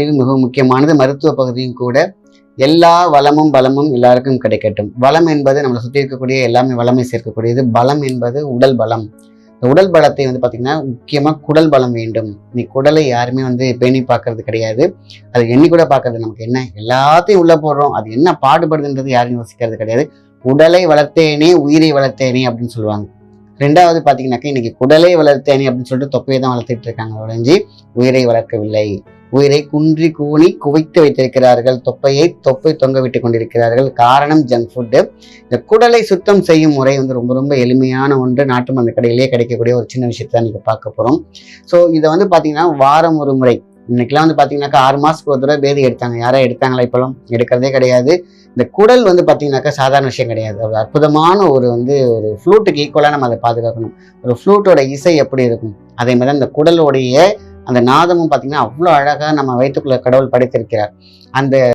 மிகவும் முக்கியமானது மருத்துவ பகுதியும் கூட எல்லா வளமும் பலமும் எல்லாருக்கும் கிடைக்கட்டும். வளம் என்பது நம்மளை சுற்றி இருக்கக்கூடிய எல்லாமே வளமை சேர்க்கக்கூடியது. பலம் என்பது உடல் பலம். இந்த உடல் பலத்தை வந்து பார்த்திங்கன்னா முக்கியமாக குடல் பலம் வேண்டும். நீ குடலை யாருமே வந்து பேணி பார்க்கறது கிடையாது. அது எண்ணி கூட பார்க்கறது நமக்கு என்ன? எல்லாத்தையும் உள்ளே போடுறோம். அது என்ன பாடுபடுதுன்றது யாரும் யோசிக்கிறது கிடையாது. உடலை வளர்த்தேனே உயிரை வளர்த்தேனே அப்படின்னு சொல்லுவாங்க. ரெண்டாவது பார்த்தீங்கன்னாக்கா இன்னைக்கு குடலை வளர்த்தேனே அப்படின்னு சொல்லிட்டு தொப்பையை தான் வளர்த்துட்டு இருக்காங்க. ஒழிஞ்சு உயிரை வளர்க்கவில்லை. உயிரை குன்றி கூணி குவைத்து வைத்திருக்கிறார்கள். தொப்பையை தொப்பை தொங்க விட்டு கொண்டிருக்கிறார்கள். காரணம் ஜங்க் ஃபுட்டு இந்த குடலை சுத்தம் செய்யும் முறை வந்து ரொம்ப ரொம்ப எளிமையான ஒன்று. நாட்டு மருந்து கடையிலேயே கிடைக்கக்கூடிய ஒரு சின்ன விஷயத்தை தான் நீங்கள் பார்க்க போகிறோம் ஸோ இதை வந்து பார்த்தீங்கன்னா வாரம் ஒரு முறை. இன்னைக்கெல்லாம் வந்து பார்த்தீங்கன்னாக்கா ஆறு மாதத்துக்கு ஒரு தடவை பேதி எடுத்தாங்க. யாரா எடுத்தாங்களா இப்போலாம் எடுக்கிறதே கிடையாது. இந்த குடல் வந்து பார்த்தீங்கன்னாக்கா சாதாரண விஷயம் கிடையாது. ஒரு அற்புதமான ஒரு வந்து ஒரு ஃப்ளூட்டுக்கு ஈக்குவலாக நம்ம அதை பாதுகாக்கணும். ஒரு ஃப்ளூட்டோட இசை எப்படி இருக்கும்? அதே மாதிரி தான் இந்த குடலுடைய அந்த நாதமும் பார்த்தீங்கன்னா அவ்வளோ அழகாக நம்ம வயிற்றுக்குள்ள கடவுள் படைத்திருக்கிறார். அந்த